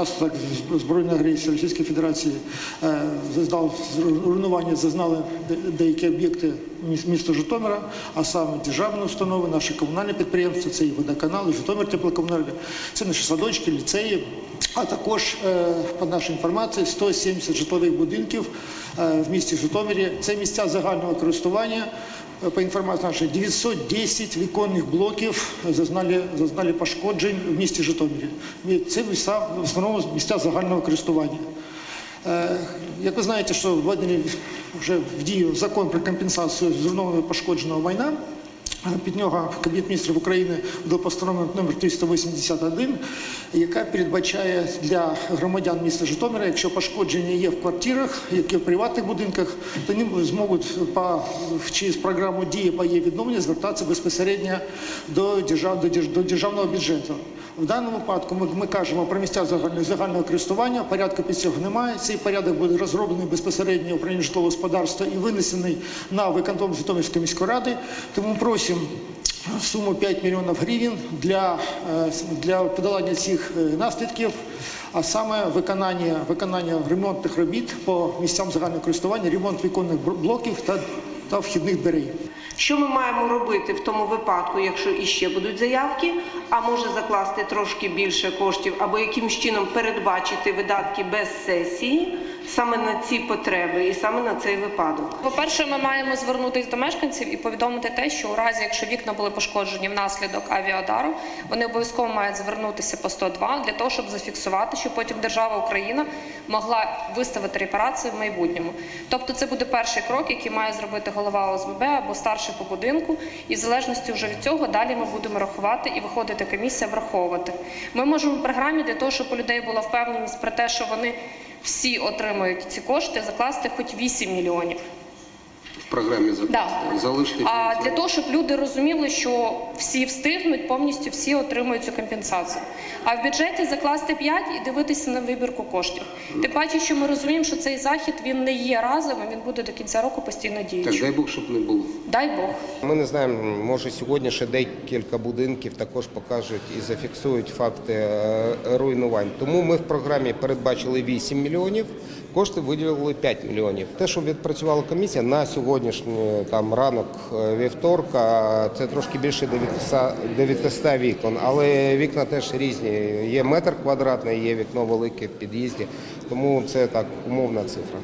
Наслідок збройної агресії Російської Федерації е, зазнав руйнування зазнали деякі об'єкти міста Житомира, а саме державні установи, наші комунальні підприємства, це і водоканал, і Житомир теплокомунальні, це наші садочки, ліцеї, а також, е, по нашій інформації, 170 житлових будинків е, в місті Житомирі. Це місця загального користування. Е, По інформації нашої 910 віконних блоків зазнали, зазнали пошкоджень в місті Житомирі. Це місця, в основному місця загального користування. Е, Як ви знаєте, що введений вже в дію закон про компенсацію зруйнованого пошкодженого майна. Під нього Кабінет міністрів України до постанови номер 381, яка передбачає для громадян міста Житомира, якщо пошкодження є в квартирах, які в приватних будинках, то вони зможуть по через програму дії по її відновленню звертатися безпосередньо до держав до держ- до державного бюджету. В даному випадку ми, ми кажемо про місця загального, загального користування. Порядку під цього немає. Цей порядок буде розроблений безпосередньо управління житлового господарства і винесений на виконком Житомирської міської ради. Тому просимо суму 5 мільйонів гривень для, е, для подолання цих е, наслідків, а саме виконання, виконання ремонтних робіт по місцям загального користування, ремонт віконних блоків та, та вхідних дверей. Що ми маємо робити в тому випадку, якщо іще будуть заявки, а може закласти трошки більше коштів, або якимось чином передбачити видатки без сесії саме на ці потреби і саме на цей випадок? По-перше, ми маємо звернутися до мешканців і повідомити те, що у разі, якщо вікна були пошкоджені внаслідок авіадару, вони обов'язково мають звернутися по 102 для того, щоб зафіксувати, щоб потім держава Україна могла виставити репарації в майбутньому. Тобто, це буде перший крок, який має зробити голова ОСББ або старший по будинку, і в залежності вже від цього далі ми будемо рахувати і виходити комісія враховувати. Ми можемо в програмі для того, щоб у людей була впевненість про те, що вони всі отримують ці кошти, закласти хоч 8 мільйонів. В програмі за- Да. залишити. А для того, щоб люди розуміли, що всі встигнуть, повністю всі отримують цю компенсацію. А в бюджеті закласти 5 і дивитися на вибірку коштів. Тим паче, що ми розуміємо, що цей захід він не є разовим, він буде до кінця року постійно Так, дай Бог, щоб не було. Дай Бог. Ми не знаємо, може сьогодні ще декілька будинків також покажуть і зафіксують факти е, руйнувань. Тому ми в програмі передбачили 8 мільйонів, кошти виділили 5 мільйонів. Те, що відпрацювала комісія на сьогоднішній там ранок е, вівторка, це трошки більше 900 900 вікон, але вікна теж різні. Є метр квадратний, є вікно велике в під'їзді, тому це так умовна цифра.